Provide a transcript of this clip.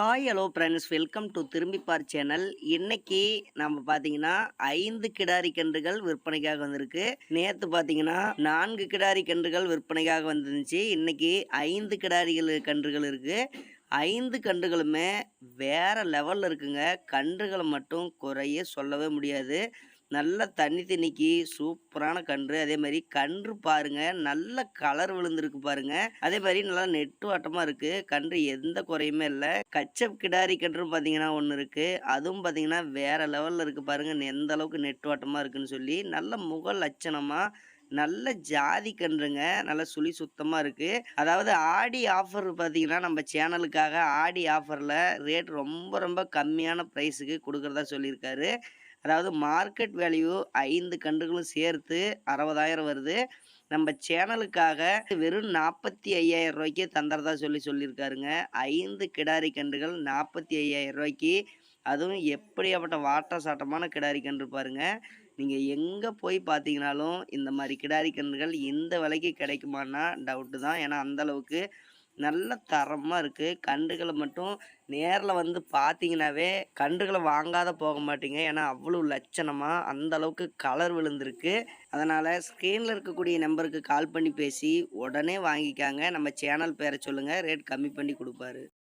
Hi hello friends welcome to Thirumbippar channel இன்னைக்கு நம்ம பார்த்தீங்கன்னா ஐந்து கிடாரி கன்றுகள் விற்பனைக்காக வந்திருக்கு. நேற்று பார்த்தீங்கன்னா நான்கு கிடாரி கன்றுகள் விற்பனைக்காக வந்துருந்துச்சு. இன்னைக்கு ஐந்து கிடாரிகள் கன்றுகள் இருக்குது ஐந்து கன்றுகளுமே வேறு லெவலில் இருக்குங்க. கன்றுகளை மட்டும் குறைய சொல்லவே முடியாது. நல்ல தண்ணி தண்ணிக்கு சூப்பரான கன்று. அதே மாதிரி கன்று பாருங்க நல்ல கலர் விழுந்திருக்கு பாருங்க. அதே மாதிரி நல்லா நெட்டு நெட்டுவாட்டமா இருக்கு. கன்று எந்த குறையுமே இல்லை. கச்சப் கிடாரி கன்று பார்த்தீங்கன்னா ஒன்று இருக்கு. அதுவும் பார்த்தீங்கன்னா வேற லெவலில் இருக்கு பாருங்க. எந்த அளவுக்கு நெட்டுவாட்டமா இருக்குன்னு சொல்லி நல்ல முக லட்சணமா நல்ல ஜாதி கன்றுங்க. நல்ல சுழி சுத்தமாக இருக்குது அதாவது ஆடி ஆஃபர் பார்த்தீங்கன்னா நம்ம சேனலுக்காக ஆடி ஆஃபரில் ரேட் ரொம்ப ரொம்ப கம்மியான ப்ரைஸுக்கு கொடுக்குறதா சொல்லியிருக்காரு. அதாவது மார்க்கெட் வேல்யூ ஐந்து கன்றுகளும் சேர்த்து அறுபதாயிரம் வருது. நம்ம சேனலுக்காக வெறும் நாற்பத்தி ஐயாயிரம் ரூபாய்க்கு தந்துறதா சொல்லி சொல்லியிருக்காருங்க. ஐந்து கிடாரி கன்றுகள் நாற்பத்தி ஐயாயிரம் ரூபாய்க்கு அதுவும் எப்படியாப்பட்ட வாட்ட சாட்டமான கிடாரி கன்று பாருங்க. நீங்கள் எங்கே போய் பார்த்தீங்கனாலும் இந்த மாதிரி கிடாரி கன்றுகள் இந்த விலைக்கு கிடைக்குமான்னா டவுட்டு தான். ஏன்னா அந்தளவுக்கு நல்ல தரமாக இருக்குது கன்றுகளை மட்டும் நேரில் வந்து பார்த்தீங்கன்னாவே கன்றுகளை வாங்காத போக மாட்டீங்க. ஏன்னா அவ்வளோ லட்சணமாக அந்த அளவுக்கு கலர் விழுந்திருக்கு. அதனால் ஸ்க்ரீனில் இருக்கக்கூடிய நம்பருக்கு கால் பண்ணி பேசி உடனே வாங்கிக்காங்க. நம்ம சேனல் பேரை சொல்லுங்கள் ரேட் கம்மி பண்ணி கொடுப்பாரு.